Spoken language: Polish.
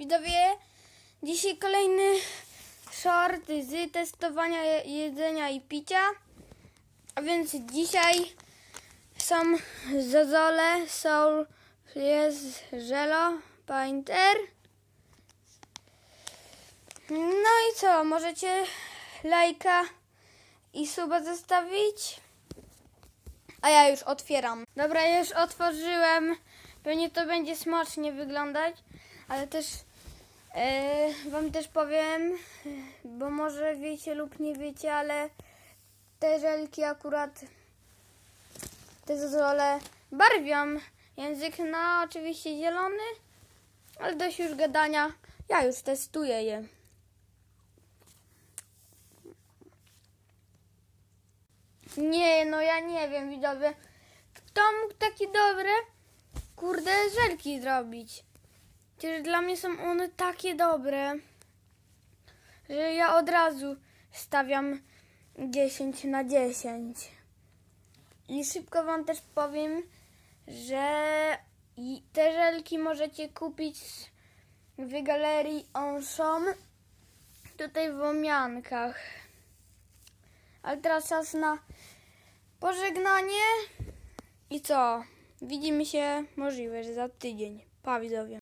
Widzowie, dzisiaj kolejny short z testowania je- jedzenia i picia. A więc dzisiaj są zozole, są, jest żelo, painter. No i co, możecie lajka i suba zostawić? A ja już otwieram. Dobra, już otworzyłem. Pewnie to będzie smacznie wyglądać, ale też e, wam też powiem, bo może wiecie lub nie wiecie, ale te żelki akurat te zozole barwią język na oczywiście zielony, ale dość już gadania. Ja już testuję je. Nie, no ja nie wiem, widzowie. Kto mógł takie dobre, kurde, żelki zrobić? Przecież dla mnie są one takie dobre, że ja od razu stawiam 10 na 10. I szybko wam też powiem, że te żelki możecie kupić w galerii Onshom tutaj w Łomiankach. Ale teraz czas na pożegnanie. I co? Widzimy się możliwe, że za tydzień. Pa widzowie.